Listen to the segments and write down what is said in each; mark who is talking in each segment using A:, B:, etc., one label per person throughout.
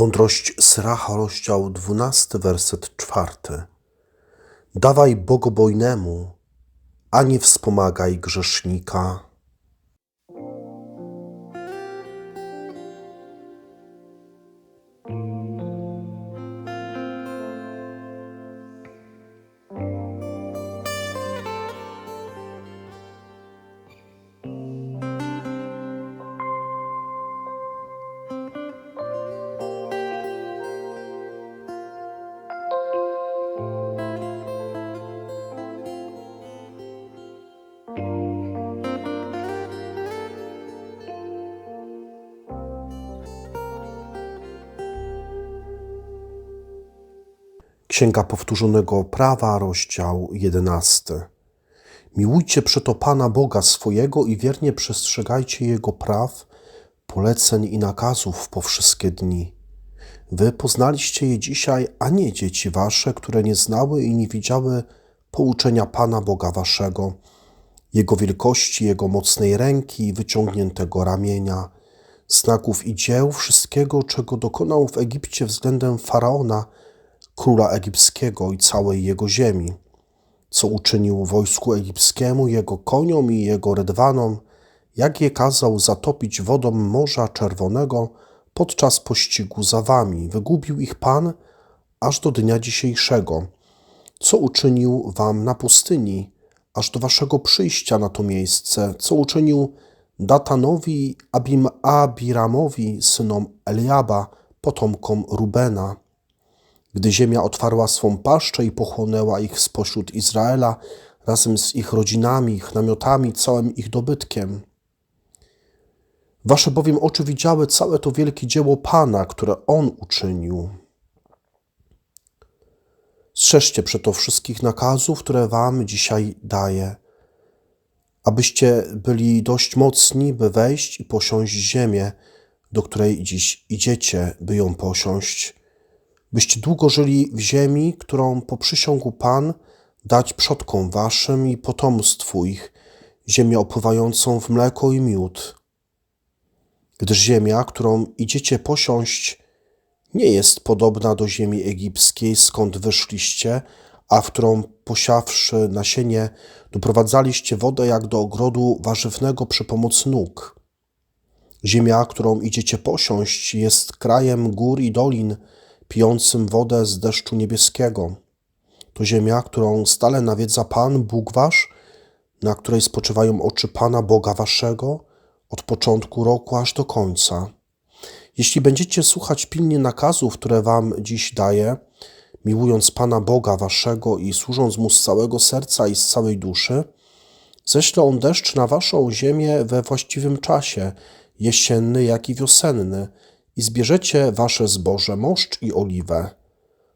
A: Mądrość Syracha, rozdział 12, werset 4. Dawaj bogobojnemu, a nie wspomagaj grzesznika. Księga Powtórzonego Prawa, rozdział 11. Miłujcie przeto Pana Boga swojego i wiernie przestrzegajcie Jego praw, poleceń i nakazów po wszystkie dni. Wy poznaliście je dzisiaj, a nie dzieci wasze, które nie znały i nie widziały pouczenia Pana Boga waszego, Jego wielkości, Jego mocnej ręki i wyciągniętego ramienia, znaków i dzieł, wszystkiego, czego dokonał w Egipcie względem Faraona, króla egipskiego i całej jego ziemi, co uczynił wojsku egipskiemu, jego koniom i jego rydwanom, jak je kazał zatopić wodą Morza Czerwonego podczas pościgu za wami. Wygubił ich Pan aż do dnia dzisiejszego, co uczynił wam na pustyni, aż do waszego przyjścia na to miejsce, co uczynił Datanowi Abim Abiramowi, synom Eliaba, potomkom Rubena, gdy ziemia otwarła swą paszczę i pochłonęła ich spośród Izraela razem z ich rodzinami, ich namiotami, całym ich dobytkiem. Wasze bowiem oczy widziały całe to wielkie dzieło Pana, które On uczynił. Strzeżcie przeto wszystkich nakazów, które wam dzisiaj daję, abyście byli dość mocni, by wejść i posiąść ziemię, do której dziś idziecie, by ją posiąść byście długo żyli w ziemi, którą poprzysiągł Pan dać przodkom waszym i potomstwu ich, ziemię opływającą w mleko i miód. Gdyż ziemia, którą idziecie posiąść, nie jest podobna do ziemi egipskiej, skąd wyszliście, a w którą posiawszy nasienie, doprowadzaliście wodę jak do ogrodu warzywnego przy pomocy nóg. Ziemia, którą idziecie posiąść, jest krajem gór i dolin, pijącym wodę z deszczu niebieskiego. To ziemia, którą stale nawiedza Pan, Bóg Wasz, na której spoczywają oczy Pana, Boga Waszego, od początku roku aż do końca. Jeśli będziecie słuchać pilnie nakazów, które Wam dziś daję, miłując Pana Boga Waszego i służąc Mu z całego serca i z całej duszy, ześle On deszcz na Waszą ziemię we właściwym czasie, jesienny jak i wiosenny, i zbierzecie wasze zboże, moszcz i oliwę.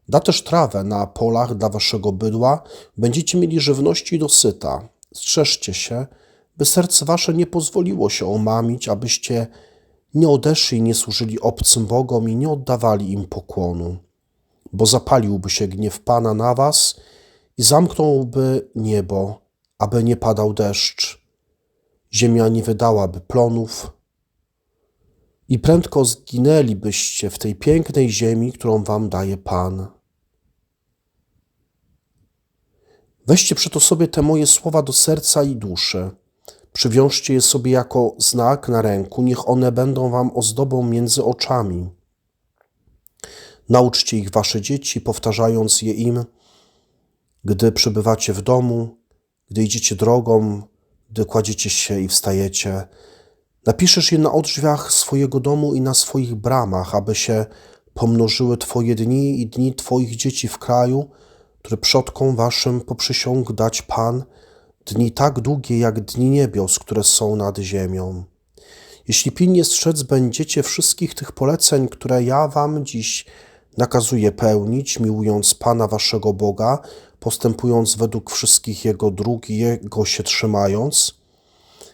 A: Da też trawę na polach dla waszego bydła, będziecie mieli żywności dosyta. Strzeżcie się, by serce wasze nie pozwoliło się omamić, abyście nie odeszli, nie służyli obcym bogom i nie oddawali im pokłonu. Bo zapaliłby się gniew Pana na was i zamknąłby niebo, aby nie padał deszcz. Ziemia nie wydałaby plonów, i prędko zginęlibyście w tej pięknej ziemi, którą wam daje Pan. Weźcie przeto sobie te moje słowa do serca i duszy. Przywiążcie je sobie jako znak na ręku, niech one będą wam ozdobą między oczami. Nauczcie ich wasze dzieci, powtarzając je im, gdy przebywacie w domu, gdy idziecie drogą, gdy kładziecie się i wstajecie, Napiszesz je na odrzwiach swojego domu i na swoich bramach, aby się pomnożyły Twoje dni i dni Twoich dzieci w kraju, który przodkom Waszym poprzysiągł dać Pan, dni tak długie jak dni niebios, które są nad ziemią. Jeśli pilnie strzec będziecie wszystkich tych poleceń, które ja Wam dziś nakazuję pełnić, miłując Pana Waszego Boga, postępując według wszystkich Jego dróg i Jego się trzymając,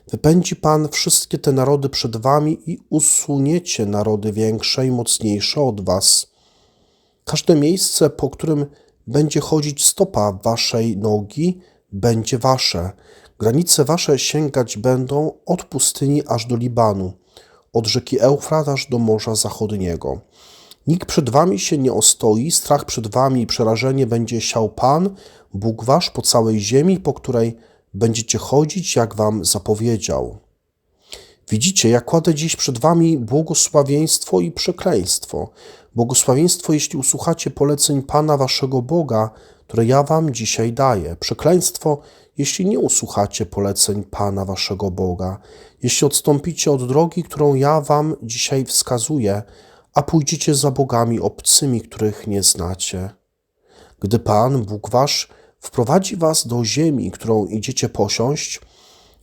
A: Wypędzi Pan wszystkie te narody przed wami i usuniecie narody większe i mocniejsze od was. Każde miejsce, po którym będzie chodzić stopa waszej nogi, będzie wasze. Granice wasze sięgać będą od pustyni aż do Libanu, od rzeki Eufrat aż do Morza Zachodniego. Nikt przed wami się nie ostoi, strach przed wami i przerażenie będzie siał Pan, Bóg wasz po całej ziemi, po której będziecie chodzić, jak wam zapowiedział. Widzicie, ja kładę dziś przed wami błogosławieństwo i przekleństwo. Błogosławieństwo, jeśli usłuchacie poleceń Pana waszego Boga, które ja wam dzisiaj daję. Przekleństwo, jeśli nie usłuchacie poleceń Pana waszego Boga. Jeśli odstąpicie od drogi, którą ja wam dzisiaj wskazuję, a pójdziecie za bogami obcymi, których nie znacie. Gdy Pan, Bóg wasz, wprowadzi was do ziemi, którą idziecie posiąść,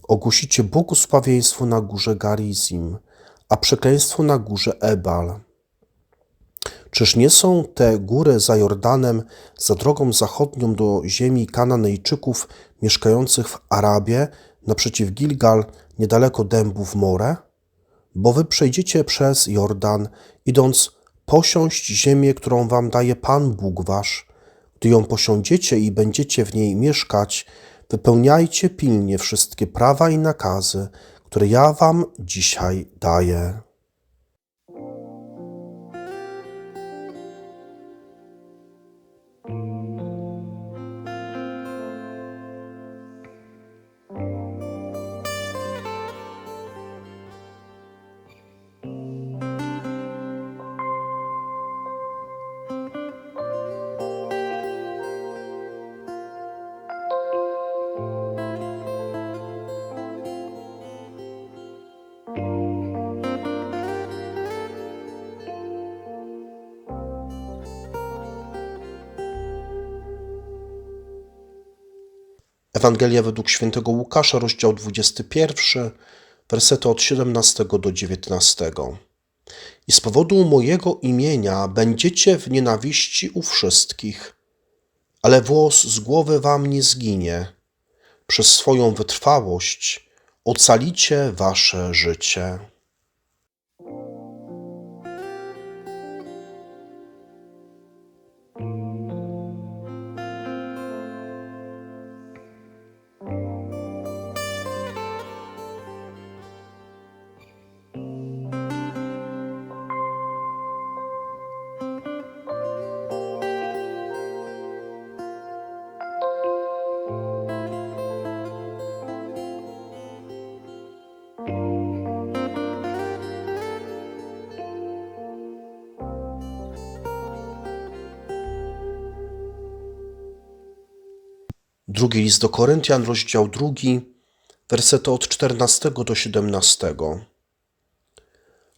A: ogłosicie błogosławieństwo na górze Garizim, a przekleństwo na górze Ebal. Czyż nie są te góry za Jordanem, za drogą zachodnią do ziemi Kananejczyków mieszkających w Arabie, naprzeciw Gilgal, niedaleko dębów More? Bo wy przejdziecie przez Jordan, idąc posiąść ziemię, którą wam daje Pan Bóg wasz. Gdy ją posiądziecie i będziecie w niej mieszkać, wypełniajcie pilnie wszystkie prawa i nakazy, które ja wam dzisiaj daję. Ewangelia według świętego Łukasza, rozdział 21, wersety od 17 do 19. I z powodu mojego imienia będziecie w nienawiści u wszystkich, ale włos z głowy wam nie zginie. Przez swoją wytrwałość ocalicie wasze życie. Drugi list do Koryntian, rozdział drugi, wersety od 14 do 17.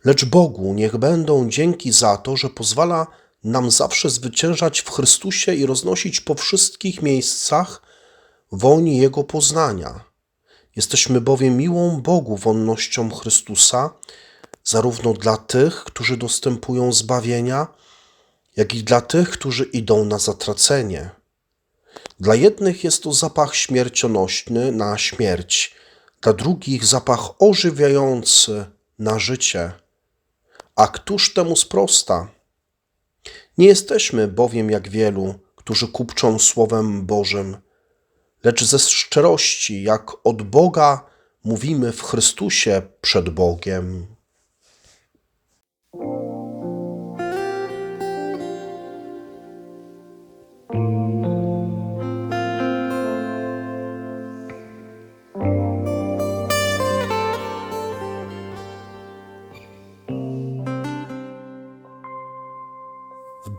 A: Lecz Bogu niech będą dzięki za to, że pozwala nam zawsze zwyciężać w Chrystusie i roznosić po wszystkich miejscach woń Jego poznania. Jesteśmy bowiem miłą Bogu wonnością Chrystusa, zarówno dla tych, którzy dostępują zbawienia, jak i dla tych, którzy idą na zatracenie. Dla jednych jest to zapach śmiercionośny na śmierć, dla drugich zapach ożywiający na życie. A któż temu sprosta? Nie jesteśmy bowiem jak wielu, którzy kupczą Słowem Bożym, lecz ze szczerości, jak od Boga mówimy w Chrystusie przed Bogiem.